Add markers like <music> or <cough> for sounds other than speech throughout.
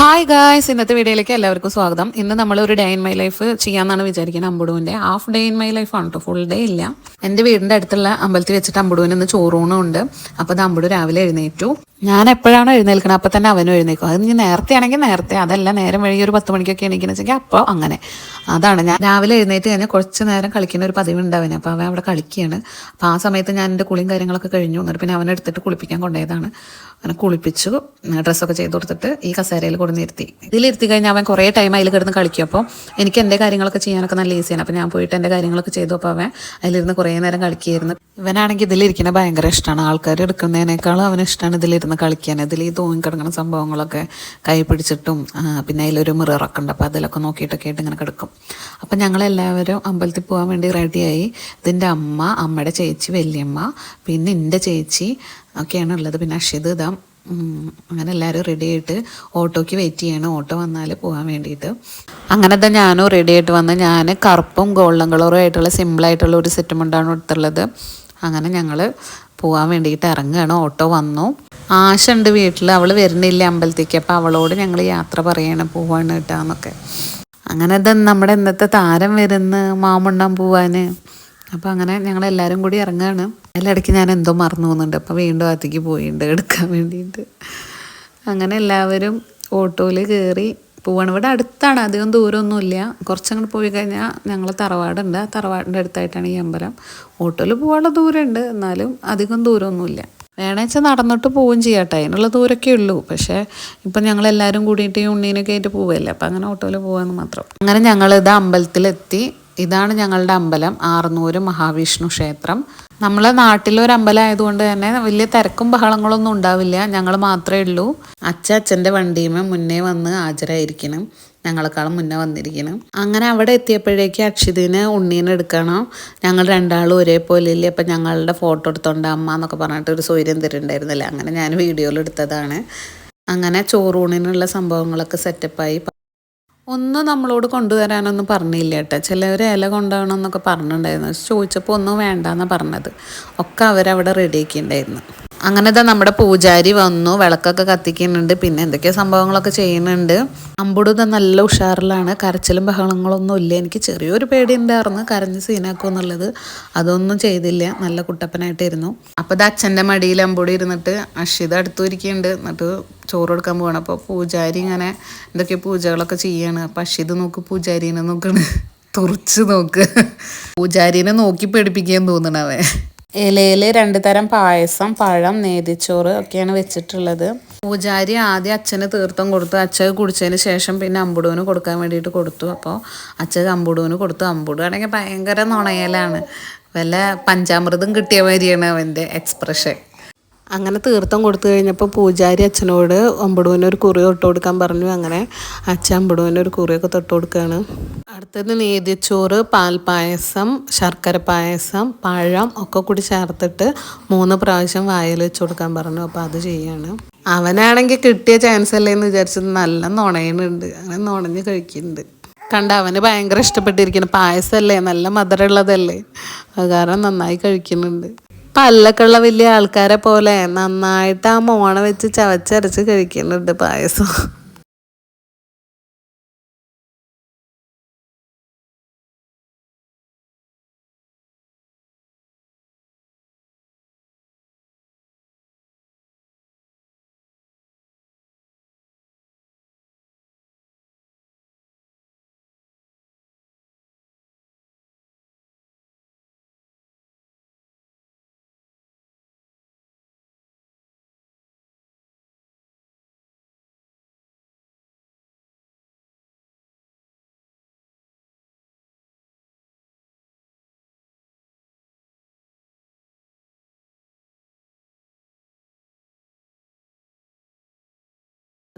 Hi guys ഇന്നത്തെ വീഡിയോയിലേക്ക് എല്ലാവർക്കും സ്വാഗതം. ഇന്ന് നമ്മൾ ഒരു ഡേ ഇൻ മൈ ലൈഫ് ചെയ്യാമെന്നാണ് വിചാരിക്കുന്നത് അമ്പുടുവിന്റെ. Half day in my life ആണ് കേട്ടോ ഫുൾ ഡേ ഇല്ല. എന്റെ വീടിന്റെ അടുത്തുള്ള അമ്പലത്തിൽ വെച്ചിട്ട് അമ്പുടുവിന് ഇന്ന് ചോറൂണും ഉണ്ട്. അപ്പോൾ അത് അമ്പുടു രാവിലെ എഴുന്നേറ്റു. ഞാൻ എപ്പോഴാണോ എഴുന്നേൽക്കുന്നത് അപ്പം തന്നെ അവനും എഴുന്നേക്കും അത് ഇനി നേരത്തെ ആണെങ്കിൽ നേരത്തെ. അതല്ല നേരം വഴി ഒരു പത്ത് മണിക്കൊക്കെ എണീക്കണം വെച്ചെങ്കിൽ അപ്പോൾ അങ്ങനെ. അതാണ്. ഞാൻ രാവിലെ എഴുന്നേറ്റ് കഴിഞ്ഞാൽ കുറച്ച് നേരം കളിക്കുന്ന ഒരു പതിവ് അവന് അപ്പോൾ അവൻ അവിടെ കളിക്കുകയാണ് അപ്പോൾ ആ സമയത്ത് ഞാൻ എന്റെ കുളിയും കാര്യങ്ങളൊക്കെ കഴിഞ്ഞു. എന്നിട്ട് പിന്നെ അവനെ എടുത്തിട്ട് കുളിപ്പിക്കാൻ കൊണ്ടുപോയതാണ്. അവനെ കുളിപ്പിച്ചു ഡ്രസ്സൊക്കെ ചെയ്ത് കൊടുത്തിട്ട് ഈ കസേരയിൽ കൊടുന്നിരുത്തി ഇതിലിരുത്തി കഴിഞ്ഞാൽ അവൻ കുറേ ടൈം അതിൽ കിടന്ന് കളിക്കും. അപ്പോൾ എനിക്ക് എന്റെ കാര്യങ്ങളൊക്കെ ചെയ്യാനൊക്കെ നല്ല ഈസിയാണ് അപ്പോൾ ഞാൻ പോയിട്ട് എന്റെ കാര്യങ്ങളൊക്കെ ചെയ്തു. അപ്പോൾ അവൻ അതിലിരുന്ന് കുറേ നേരം കളിക്കുകയായിരുന്നു ഇവനാണെങ്കിൽ ഇതിലിരിക്കുന്നത് ഭയങ്കര ഇഷ്ടമാണ് ആൾക്കാർ എടുക്കുന്നതിനേക്കാളും അവന് ഇഷ്ടമാണ് ഇതിലിരുന്ന് കളിക്കാൻ. ഇതിൽ ഈ തൂങ്ങിക്കിടക്കുന്ന സംഭവങ്ങളൊക്കെ കൈ പിടിച്ചിട്ടും പിന്നെ അതിലൊരു മിററൊക്കെ ഉണ്ട്. അപ്പോൾ അതിലൊക്കെ നോക്കിയിട്ടൊക്കെ ആയിട്ട് ഇങ്ങനെ കിടക്കും. അപ്പം ഞങ്ങളെല്ലാവരും അമ്പലത്തിൽ പോകാൻ വേണ്ടി റെഡിയായി ഇതിന്റെ അമ്മ അമ്മയുടെ ചേച്ചി വലിയമ്മ പിന്നെ എന്റെ ചേച്ചി ഒക്കെയാണ് ഉള്ളത്. പിന്നെ അഷിത് ഇതാ അങ്ങനെ എല്ലാവരും റെഡി ആയിട്ട് ഓട്ടോയ്ക്ക് വെയിറ്റ് ചെയ്യണം. ഓട്ടോ വന്നാൽ പോകാൻ വേണ്ടിയിട്ട്. അങ്ങനെ തന്നെ ഞാനും റെഡി ആയിട്ട് വന്ന്. ഞാൻ കറുപ്പും ഗോൾഡൻ കളറും ആയിട്ടുള്ള സിമ്പിളായിട്ടുള്ള ഒരു സെറ്റുമുണ്ടാണ് എടുത്തുള്ളത് അങ്ങനെ ഞങ്ങൾ പോകാൻ വേണ്ടിയിട്ട് ഇറങ്ങുകയാണ് ഓട്ടോ വന്നു. ആശുണ്ട് വീട്ടിൽ അവൾ വരുന്നില്ല അമ്പലത്തേക്ക് അപ്പോൾ അവളോട് ഞങ്ങൾ യാത്ര പറയണം പോവാണ് കേട്ടാന്നൊക്കെ അങ്ങനെ ഇത് നമ്മുടെ ഇന്നത്തെ താരം വരുന്ന മാമുണ്ണാൻ പോവാന്. അപ്പോൾ അങ്ങനെ ഞങ്ങൾ എല്ലാവരും കൂടി ഇറങ്ങുകയാണ് അതിലിടയ്ക്ക് ഞാൻ എന്തോ മറന്നു പോകുന്നുണ്ട്. അപ്പോൾ വീണ്ടും അതിക്ക് പോയിട്ടുണ്ട് എടുക്കാൻ വേണ്ടിയിട്ട്. അങ്ങനെ എല്ലാവരും ഓട്ടോയിൽ കയറി പോവാണ്. ഇവിടെ അടുത്താണ്. അധികം ദൂരമൊന്നുമില്ല. കുറച്ചങ്ങോട്ട് പോയി കഴിഞ്ഞാൽ ഞങ്ങൾ തറവാടുണ്ട്. ആ തറവാടിന്റെ അടുത്തായിട്ടാണ് ഈ അമ്പലം. ഓട്ടോയിൽ പോകാനുള്ള ദൂരമുണ്ട്. എന്നാലും അധികം ദൂരമൊന്നുമില്ല. വേണമെന്ന് വെച്ചാൽ നടന്നിട്ട് പോവുകയും ചെയ്യാട്ടെ. അതിനുള്ള ദൂരമൊക്കെ ഉള്ളൂ. പക്ഷേ ഇപ്പം ഞങ്ങൾ എല്ലാവരും കൂടിയിട്ട് ഈ ഉണ്ണീനൊക്കെ ആയിട്ട് പോവുകയല്ലേ അപ്പം അങ്ങനെ ഓട്ടോയിൽ പോകാമെന്ന് മാത്രം. അങ്ങനെ ഞങ്ങളിത് അമ്പലത്തിലെത്തി. ഇതാണ് ഞങ്ങളുടെ അമ്പലം ആറുന്നൂര് മഹാവിഷ്ണു ക്ഷേത്രം. നമ്മളെ നാട്ടിലൊരു അമ്പലം ആയതുകൊണ്ട് തന്നെ വലിയ തിരക്കും ബഹളങ്ങളൊന്നും ഉണ്ടാവില്ല. ഞങ്ങൾ മാത്രമേ ഉള്ളൂ. അച്ഛ അച്ഛന്റെ വണ്ടിയുമേ മുന്നേ വന്ന് ഹാജരായിരിക്കണം. ഞങ്ങളെക്കാളും മുന്നേ വന്നിരിക്കണം. അങ്ങനെ അവിടെ എത്തിയപ്പോഴേക്ക് അക്ഷിതിന് ഉണ്ണീനെ എടുക്കണം. ഞങ്ങൾ രണ്ടാളും ഒരേപോലെ ഇല്ലേ അപ്പം ഞങ്ങളുടെ ഫോട്ടോ എടുത്തോണ്ട് അമ്മ എന്നൊക്കെ പറഞ്ഞിട്ട് ഒരു സൗകര്യം തരുന്നുണ്ടായിരുന്നില്ല അങ്ങനെ ഞാൻ വീഡിയോയിൽ എടുത്തതാണ്. അങ്ങനെ ചോറൂണിനുള്ള സംഭവങ്ങളൊക്കെ സെറ്റപ്പായി ഒന്നും നമ്മളോട് കൊണ്ടുവരാനൊന്നും പറഞ്ഞില്ല കേട്ടോ. ചിലവർ ഇല കൊണ്ടുപോകണം എന്നൊക്കെ പറഞ്ഞിട്ടുണ്ടായിരുന്നു. ചോദിച്ചപ്പോൾ ഒന്നും വേണ്ടെന്നാണ് പറഞ്ഞത്. ഒക്കെ അവരവിടെ റെഡിയാക്കിയിട്ടുണ്ടായിരുന്നു അങ്ങനെ ഇതാ നമ്മുടെ പൂജാരി വന്നു വിളക്കൊക്കെ കത്തിക്കുന്നുണ്ട് പിന്നെ എന്തൊക്കെയോ സംഭവങ്ങളൊക്കെ ചെയ്യുന്നുണ്ട്. അമ്പുടു ഇതാ നല്ല ഉഷാറിലാണ് കരച്ചിലും ബഹളങ്ങളൊന്നും ഇല്ല. എനിക്ക് ചെറിയൊരു പേടി ഉണ്ടായിരുന്നു കരഞ്ഞ് സീനാക്കും എന്നുള്ളത്. അതൊന്നും ചെയ്തില്ല നല്ല കുട്ടപ്പനായിട്ടിരുന്നു. അപ്പോൾ ഇത് അച്ഛന്റെ മടിയിൽ അമ്പുടി ഇരുന്നിട്ട് അക്ഷിത അടുത്തു ഇരിക്കുന്നുണ്ട് എന്നിട്ട് ചോറ് കൊടുക്കാൻ പോകണം അപ്പോൾ പൂജാരി ഇങ്ങനെ എന്തൊക്കെ പൂജകളൊക്കെ ചെയ്യാണ്. അപ്പോൾ അക്ഷിത് നോക്ക് പൂജാരിനെ നോക്കണ്. <laughs> തുറച്ച് നോക്ക്. പൂജാരിനെ നോക്കി പേടിപ്പിക്കാൻ തോന്നണവേ ഇലയിൽ രണ്ട് തരം പായസം പഴം നേതിച്ചോറ് ഒക്കെയാണ് വെച്ചിട്ടുള്ളത്. പൂജാരി ആദ്യം അച്ഛന് തീർത്ഥം കൊടുത്തു. അച്ഛൻ കുടിച്ചതിന് ശേഷം പിന്നെ അമ്പുടുവിന് കൊടുക്കാൻ വേണ്ടിയിട്ട് കൊടുത്തു. അപ്പോൾ അച്ഛൻ അമ്പുടുവിന് കൊടുത്തു. അമ്പുടു ആണെങ്കിൽ ഭയങ്കര നുണയലാണ്. വല്ല പഞ്ചാമൃതം കിട്ടിയ മാതിരിയാണ് അവന്റെ എക്സ്പ്രഷൻ. അങ്ങനെ തീർത്ഥം കൊടുത്തു കഴിഞ്ഞപ്പോൾ പൂജാരി അച്ഛനോട് അമ്പടുവിന് ഒരു കുറി തൊട്ട് കൊടുക്കാൻ പറഞ്ഞു. അങ്ങനെ അച്ഛൻ അമ്പടുവിന് ഒരു കുറിയൊക്കെ തൊട്ട് കൊടുക്കുകയാണ്. അടുത്തത് നേതിച്ചോറ് പാൽപ്പായസം ശർക്കര പായസം പഴം ഒക്കെ കൂടി ചേർത്തിട്ട് മൂന്ന് പ്രാവശ്യം വായിൽ വെച്ച് കൊടുക്കാൻ പറഞ്ഞു. അപ്പോൾ അത് ചെയ്യാണ്. അവനാണെങ്കിൽ കിട്ടിയ ചാൻസ് അല്ലേ എന്ന് വിചാരിച്ചത് നല്ല നുണയുന്നുണ്ട്. അങ്ങനെ നുണഞ്ഞ് കഴിക്കുന്നുണ്ട്. കണ്ട അവന് ഭയങ്കര ഇഷ്ടപ്പെട്ടിരിക്കുന്നു. പായസമല്ലേ? നല്ല മധുരമുള്ളതല്ലേ? അത് കാരണം നന്നായി കഴിക്കുന്നുണ്ട്. പല്ലൊക്കെ ഉള്ള വലിയ ആൾക്കാരെ പോലെ നന്നായിട്ട് ആ മോണ വെച്ച് ചവച്ചരച്ച് കഴിക്കുന്നുണ്ട് പായസം.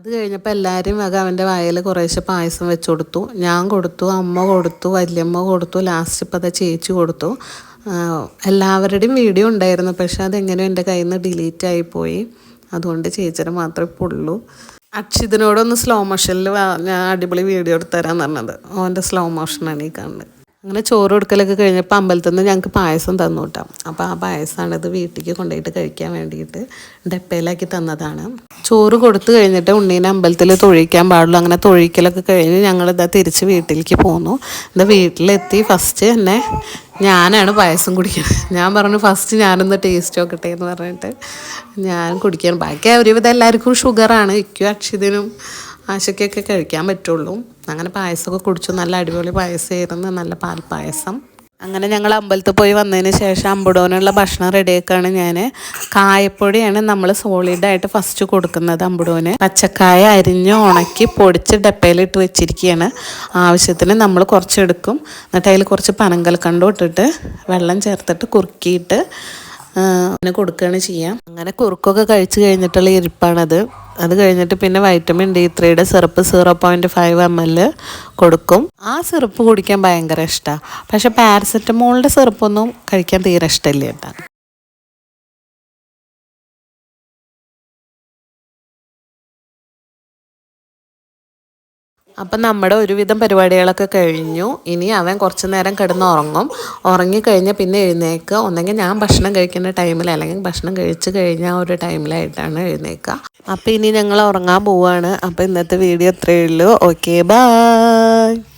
അത് കഴിഞ്ഞപ്പോൾ എല്ലാവരും വക അവന്റെ വായിൽ കുറേശ്ശെ പായസം വെച്ച് കൊടുത്തു. ഞാൻ കൊടുത്തു അമ്മ കൊടുത്തു വല്യമ്മ കൊടുത്തു ലാസ്റ്റ് ഇപ്പോൾ അത് ചേച്ചി കൊടുത്തു. എല്ലാവരുടെയും വീഡിയോ ഉണ്ടായിരുന്നു. പക്ഷെ അതെങ്ങനെയോ എന്റെ കയ്യിൽ നിന്ന് ഡിലീറ്റ് ആയിപ്പോയി അതുകൊണ്ട് ചേച്ചിയുടെ മാത്രമേ ഇപ്പോൾ ഉള്ളൂ. അക്ഷിതിനോടൊന്ന് സ്ലോ മോഷനിൽ ഞാൻ അടിപൊളി വീഡിയോ എടുത്തു തരാൻ പറഞ്ഞത്. ഓന്റെ സ്ലോ മോഷനാണ് ഈ കാണുന്നത്. അങ്ങനെ ചോറ് കൊടുക്കലൊക്കെ കഴിഞ്ഞപ്പോൾ അമ്പലത്തിൽ നിന്ന് ഞങ്ങൾക്ക് പായസം തന്നു കേട്ടോ അപ്പോൾ ആ പായസമാണ് ഇത് വീട്ടിലേക്ക് കൊണ്ടുപോയിട്ട് കഴിക്കാൻ വേണ്ടിയിട്ട് ഡപ്പയിലാക്കി തന്നതാണ്. ചോറ് കൊടുത്തു കഴിഞ്ഞിട്ട് ഉണ്ണീനെ അമ്പലത്തിൽ തൊഴിക്കാൻ പാടുള്ളൂ. അങ്ങനെ തൊഴിക്കലൊക്കെ കഴിഞ്ഞ് ഞങ്ങളിതാ തിരിച്ച് വീട്ടിലേക്ക് പോന്നു. എന്താ വീട്ടിലെത്തി. ഫസ്റ്റ് തന്നെ ഞാനാണ് പായസം കുടിക്കുന്നത്. ഞാൻ പറഞ്ഞു ഫസ്റ്റ് ഞാനൊന്ന് ടേസ്റ്റ് നോക്കട്ടെ എന്ന് പറഞ്ഞിട്ട് ഞാൻ കുടിക്കാൻ ബാക്കി ഒരുവിധം എല്ലാവർക്കും ഷുഗറാണ്. ഇക്കും അക്ഷിതനും ആശയ്ക്കൊക്കെ കഴിക്കാൻ പറ്റുള്ളൂ. അങ്ങനെ പായസമൊക്കെ കുടിച്ചു. നല്ല അടിപൊളി പായസമായിരുന്നു. നല്ല പാൽപ്പായസം അങ്ങനെ ഞങ്ങൾ അമ്പലത്തിൽ പോയി വന്നതിന് ശേഷം അമ്പുടോനുള്ള ഭക്ഷണം റെഡിയാക്കാണ് ഞാൻ കായപ്പൊടിയാണ് നമ്മൾ സോളിഡായിട്ട് ഫസ്റ്റ് കൊടുക്കുന്നത് അമ്പുടോന്. പച്ചക്കായ അരിഞ്ഞ് ഉണക്കി പൊടിച്ച് ഡപ്പയിലിട്ട് വെച്ചിരിക്കുകയാണ്. ആവശ്യത്തിന് നമ്മൾ കുറച്ചെടുക്കും. എന്നിട്ട് അതിൽ കുറച്ച് പനങ്കൽക്കണ്ടും ഇട്ടിട്ട് വെള്ളം ചേർത്തിട്ട് കുറുക്കിയിട്ട് അങ്ങനെ കൊടുക്കുകയാണ് ചെയ്യാം. അങ്ങനെ കുറുക്കൊക്കെ കഴിച്ച് കഴിഞ്ഞിട്ടുള്ള ഇരിപ്പാണത്. അത് കഴിഞ്ഞിട്ട് പിന്നെ വൈറ്റമിൻ ഡി ത്രീയുടെ syrup zero point five M L കൊടുക്കും. ആ സിറപ്പ് കുടിക്കാൻ ഭയങ്കര ഇഷ്ടമാണ് പക്ഷേ പാരസെറ്റമോളിന്റെ സിറപ്പൊന്നും കഴിക്കാൻ തീരെ ഇഷ്ടമില്ല കേട്ടോ. അപ്പം നമ്മുടെ ഒരുവിധം പരിപാടികളൊക്കെ കഴിഞ്ഞു. ഇനി അവൻ കുറച്ച് നേരം കിടന്ന് ഉറങ്ങും ഉറങ്ങിക്കഴിഞ്ഞാൽ പിന്നെ എഴുന്നേക്കുക ഒന്നെങ്കിൽ ഞാൻ ഭക്ഷണം കഴിക്കുന്ന ടൈമിൽ അല്ലെങ്കിൽ ഭക്ഷണം കഴിച്ച് കഴിഞ്ഞ ഒരു ടൈമിലായിട്ടാണ് എഴുന്നേക്കുക അപ്പം ഇനി ഞങ്ങൾ ഉറങ്ങാൻ പോവുകയാണ് അപ്പം ഇന്നത്തെ വീഡിയോ അത്രയേ ഉള്ളൂ. Okay bye